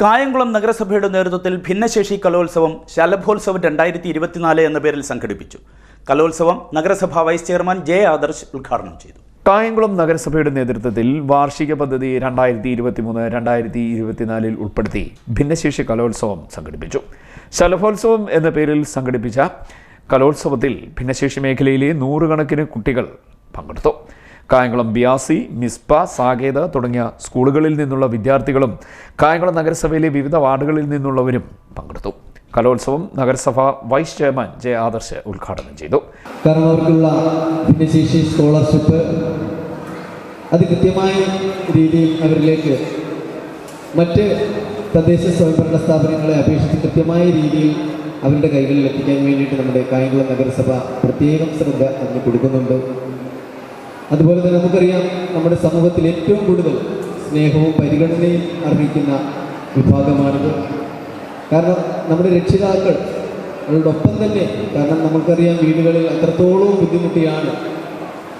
കായംകുളം നഗരസഭയുടെ നേതൃത്വത്തിൽ ഭിന്നശേഷി കലോത്സവം ശലഭോത്സവം രണ്ടായിരത്തി ഇരുപത്തിനാല് എന്ന പേരിൽ സംഘടിപ്പിച്ചു. കലോത്സവം നഗരസഭാ വൈസ് ചെയർമാൻ ജെ ആദർശ് ഉദ്ഘാടനം ചെയ്തു. കായംകുളം നഗരസഭയുടെ നേതൃത്വത്തിൽ വാർഷിക പദ്ധതി രണ്ടായിരത്തി ഇരുപത്തി മൂന്ന് രണ്ടായിരത്തി ഇരുപത്തിനാലിൽ ഉൾപ്പെടുത്തി ഭിന്നശേഷി കലോത്സവം സംഘടിപ്പിച്ചു. ശലഭോത്സവം എന്ന പേരിൽ സംഘടിപ്പിച്ച കലോത്സവത്തിൽ ഭിന്നശേഷി മേഖലയിലെ നൂറുകണക്കിന് കുട്ടികൾ പങ്കെടുത്തു. കായംകുളം ബിയാസി മിസ്പ സാകേത തുടങ്ങിയ സ്കൂളുകളിൽ നിന്നുള്ള വിദ്യാർത്ഥികളും കായംകുളം നഗരസഭയിലെ വിവിധ വാർഡുകളിൽ നിന്നുള്ളവരും പങ്കെടുത്തു. കലോത്സവം നഗരസഭ വൈസ് ചെയർമാൻ ജെ ആദർശ് ഉദ്ഘാടനം ചെയ്തു. സ്കോളർഷിപ്പ് അത് കൃത്യമായ രീതിയിൽ അവരിലേക്ക് മറ്റ് തദ്ദേശ സ്വയംഭരണ സ്ഥാപനങ്ങളെ അപേക്ഷിച്ച് കൃത്യമായ രീതിയിൽ അവരുടെ കൈകളിൽ എത്തിക്കാൻ വേണ്ടിയിട്ട് നമ്മുടെ കായംകുളം നഗരസഭ പ്രത്യേകം ശ്രദ്ധ അതിന് കൊടുക്കുന്നുണ്ട് അതുപോലെ തന്നെ നമുക്കറിയാം നമ്മുടെ സമൂഹത്തിൽ ഏറ്റവും കൂടുതൽ സ്നേഹവും പരിഗണനയും അർഹിക്കുന്ന വിഭാഗമാണിത്. കാരണം നമ്മുടെ രക്ഷിതാക്കൾ അവരോടൊപ്പം തന്നെ കാരണം നമുക്കറിയാം വീടുകളിൽ അത്രത്തോളം ബുദ്ധിമുട്ടിയാണ്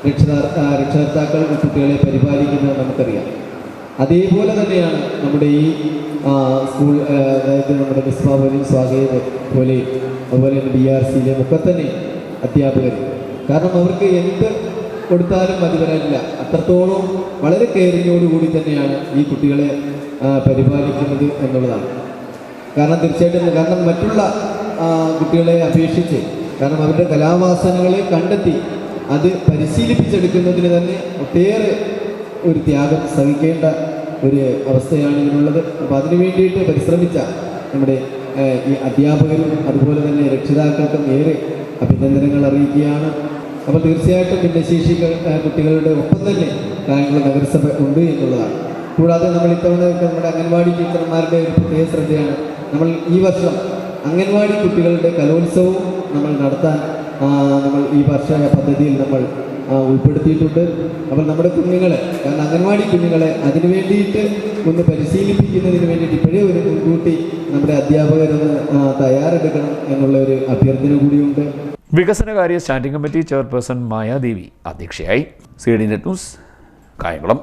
രക്ഷിതാ രക്ഷകർത്താക്കൾ കുട്ടികളെ പരിപാലിക്കുന്നത് നമുക്കറിയാം. അതേപോലെ തന്നെയാണ് നമ്മുടെ ഈ സ്കൂൾ അതായത് നമ്മുടെ മിസ്ബ സ്വാഗതം സ്വാഗത പോലെയും അതുപോലെ തന്നെ ബി ആർ സിയിലെയും ഒക്കെ തന്നെ അധ്യാപകർ. കാരണം അവർക്ക് എന്ത് കൊടുത്താലും മതി വരാനില്ല. അത്രത്തോളം വളരെ കെയറിങ്ങോടുകൂടി തന്നെയാണ് ഈ കുട്ടികളെ പരിപാലിക്കുന്നത് എന്നുള്ളതാണ്. കാരണം തീർച്ചയായിട്ടും കാരണം മറ്റുള്ള കുട്ടികളെ അപേക്ഷിച്ച് കാരണം അവരുടെ കലാവാസനകളെ കണ്ടെത്തി അത് പരിശീലിപ്പിച്ചെടുക്കുന്നതിന് തന്നെ ഒട്ടേറെ ഒരു ത്യാഗം സഹിക്കേണ്ട ഒരു അവസ്ഥയാണ് ഇതിനുള്ളത്. അപ്പോൾ അതിനു വേണ്ടിയിട്ട് പരിശ്രമിച്ച നമ്മുടെ ഈ അധ്യാപകരും അതുപോലെ തന്നെ രക്ഷിതാക്കൾക്കും ഏറെ അഭിനന്ദനങ്ങൾ അറിയിക്കുകയാണ്. അപ്പോൾ തീർച്ചയായിട്ടും ഭിന്നശേഷികൾ ആ, കുട്ടികളുടെ ഒപ്പം തന്നെ കായംകുളം നഗരസഭ ഉണ്ട് എന്നുള്ളതാണ്. കൂടാതെ നമ്മൾ ഇത്തവണ നമ്മുടെ അംഗൻവാടി ടീച്ചർമാരുടെ ഒരു പ്രത്യേക ശ്രദ്ധയാണ്. നമ്മൾ ഈ വർഷം അംഗൻവാടി കുട്ടികളുടെ കലോത്സവവും നമ്മൾ നടത്താൻ നമ്മൾ ഈ വർഷ പദ്ധതിയിൽ നമ്മൾ ഉൾപ്പെടുത്തിയിട്ടുണ്ട്. അപ്പോൾ നമ്മുടെ കുഞ്ഞുങ്ങളെ കാരണം അംഗൻവാടി കുഞ്ഞുങ്ങളെ അതിനു വേണ്ടിയിട്ട് ഒന്ന് പരിശീലിപ്പിക്കുന്നതിന് വേണ്ടിയിട്ട് ഇപ്പോഴേ ഒരു മുൻകൂട്ടി നമ്മുടെ അധ്യാപകരൊന്ന് തയ്യാറെടുക്കണം എന്നുള്ള ഒരു അഭ്യർത്ഥന കൂടിയുണ്ട്. വികസനകാര്യ സ്റ്റാൻഡിംഗ് കമ്മിറ്റി ചെയർപേഴ്സൺ മായാദേവി അധ്യക്ഷയായി. C D net news Kayamkulam.